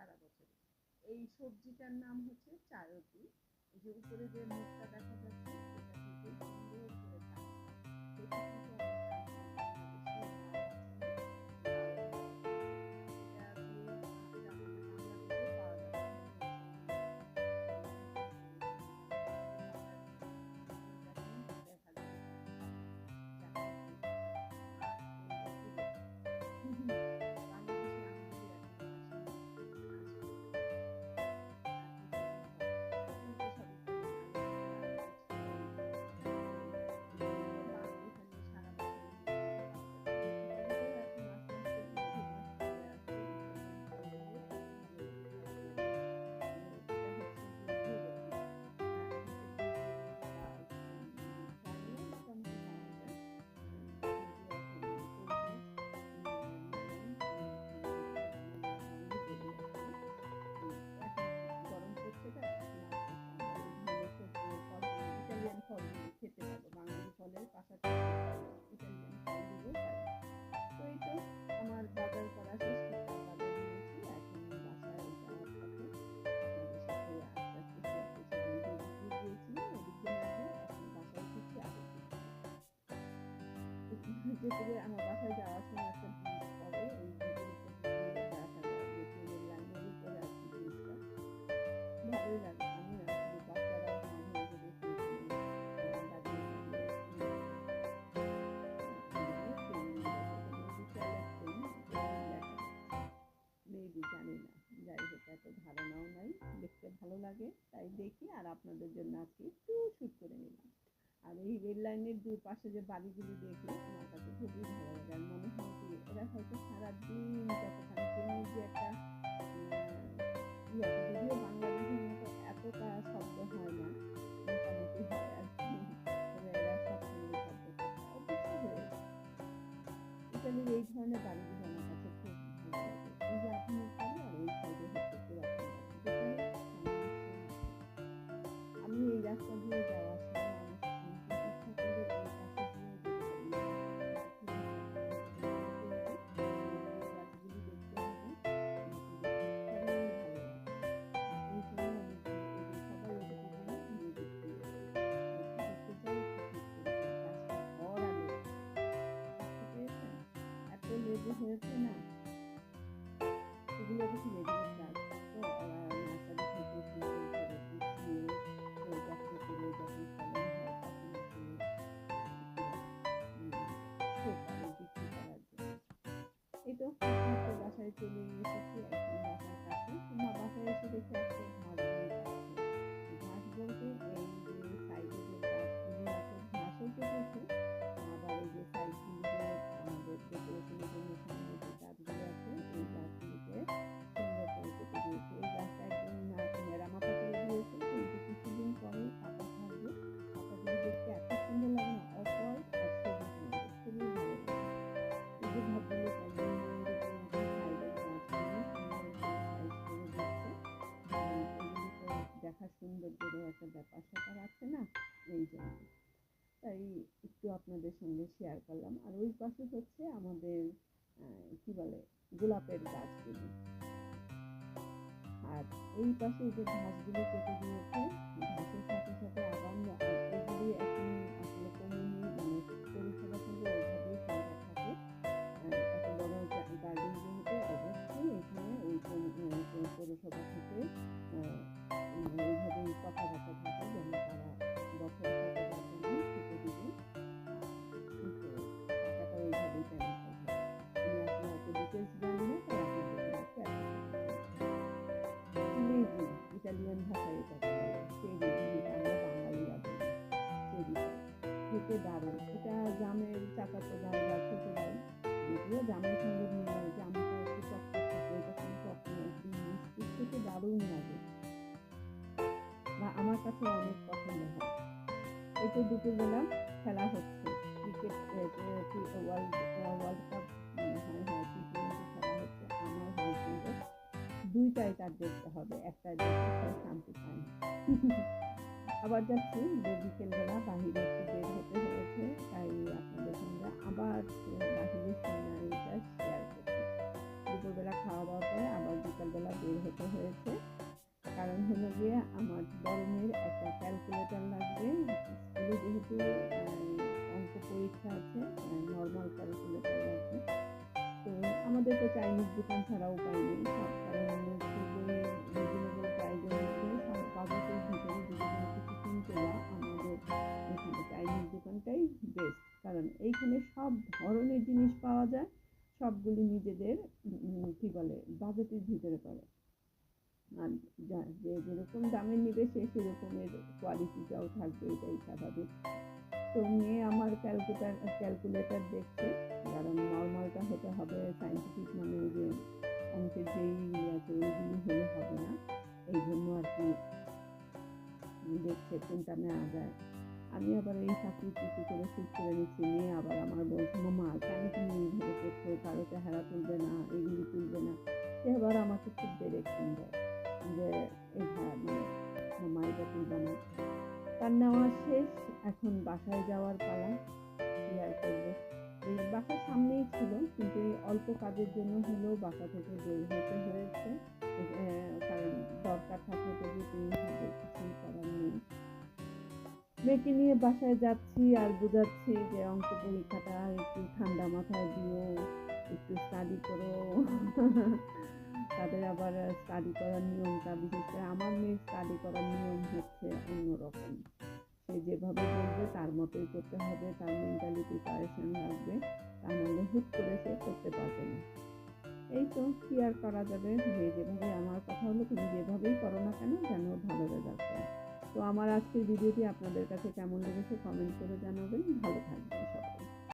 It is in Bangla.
সারা বছর। এই সবজিটার নাম হচ্ছে চায়তি যে উপরে যে মুখটা দেখা যাচ্ছে, সেটা কিন্তু সুন্দর করে থাকে যেতে আমার বাসায় যাওয়ার সময় একটা ব্রিজ পড়ে ওই ভালোই লাগে আমি ধারণাও নাই দেখতে ভালো লাগে তাই দেখি আর আপনাদের জন্য আজকে একটু শুট করে নিলাম আর এই রেল লাইনের দুই পাশে যে বাড়িগুলি দেখলে আমার কাছে সারাদিন যতক্ষণ ট্রেনের যে একটা এত হয়েছে না? এগুলো কিছু করে গুছিয়ে জন্য এই তো বাসায় চলে এসেছি একদম বাসার কাছে বাসায় এসে দেখে আজকে ঘাস আপনাদের সঙ্গে শেয়ার করলাম। আর ওই পাশে হচ্ছে আমাদের কি বলে, গোলাপের গাছগুলি। আর এই পাশে যে ঘাসগুলো কেটে দিয়েছে, ঘাসের সাথে সাথে আগাম কাছে অনেক পছন্দ হয়। এই তো দুপুরবেলা খেলা হচ্ছে। ক্রিকেট ওয়ার্ল্ড কাপ হয় হয় টি টোয়েন্টি খেলা হচ্ছে। আমার হাজবেন্ডের দুইটাই তার দেখতে হবে। একটা দেখতে সে শান্তি পায় আবার যাচ্ছি যে বিকেলবেলা বাহিরে একটু বের হতে হয়েছে, তাই আপনাদের সঙ্গে আবার বাহিরের সিনারিটা শেয়ার করছি। দুপুরবেলা খাওয়া দাওয়ার পরে আবার গিয়ে আমার মেয়ের একটা ক্যালকুলেটর লাগবে, স্কুলে যেহেতু অঙ্ক পরীক্ষা আছে নর্মাল ক্যালকুলেটর লাগবে। তো আমাদের তো চাইনিজ দোকান ছাড়া উপায় নেই, সব কারণ রিজনেবল প্রাইজের মধ্যে সব বাজেটের ভিতরে যদি কোনো কিছু কিনতে আমাদের এখানে চাইনিজ দোকানটাই বেস্ট কারণ এইখানে সব ধরনের জিনিস পাওয়া যায়, সবগুলি নিজেদের কী বলে, বাজেটের ভিতরে পড়ে। আর যা যেরকম দামের নেবে সে সেরকমের কোয়ালিটিটাও থাকবে, এটাই স্বাভাবিক। তো মেয়ে আমার ক্যালকুলেটার ক্যালকুলেটর দেখছে, কারণ নর্মালটা হতে হবে সাইন্টিফিক মানে যে অঙ্কের যেই ইয়ে আছে, ওইগুলি হলে হবে না। এই জন্য আর কি দেখছে কোনটা নেওয়া যায় আমি আবার এই চাকরি চুক্তি করে ঠিক করে নিচ্ছি, মেয়ে আবার আমার বলছে, মামা, কেন তুমি এইভাবে করছ? কারও চেহারা তুলবে না, এগুলি তুলবে না। সে আবার আমাকে খুব ডিরেকশন দেয়। যে এটা মানে মামা এটা তুলবে তার নেওয়া শেষ, এখন বাসায় যাওয়ার পালা কি আর করব। এই বাসার সামনেই ছিল, কিন্তু এই অল্প কাজের জন্য হলেও বাসা থেকে বের হতে হয়েছে। কারণ দরকার থাকলে তো যেতেই হবে করার নেই। মেয়েকে নিয়ে বাসায় যাচ্ছি আর বোঝাচ্ছি যে অঙ্ক পরীক্ষাটা একটু ঠান্ডা মাথায় দিও, একটু স্টাডি করো। তাদের আবার স্টাডি করার নিয়মটা বিশেষ করে আমার মেয়ের স্টাডি করার নিয়ম হচ্ছে অন্যরকম। সে যেভাবে বলবে তার মতোই করতে হবে, তার মেন্টালি প্রিপারেশন লাগবে, তা নাহলে হুট করে সে করতে পারবে না। এই তো কি আর করা যাবে? যে যেভাবে আমার কথা হলো তুমি যেভাবেই করো না কেন যেন ভালো রেজাল্ট হয় তো আমার আজকের ভিডিওটি আপনাদের কাছে কেমন লেগেছে কমেন্ট করে জানাবেন। ভালো থাকবেন সবাই।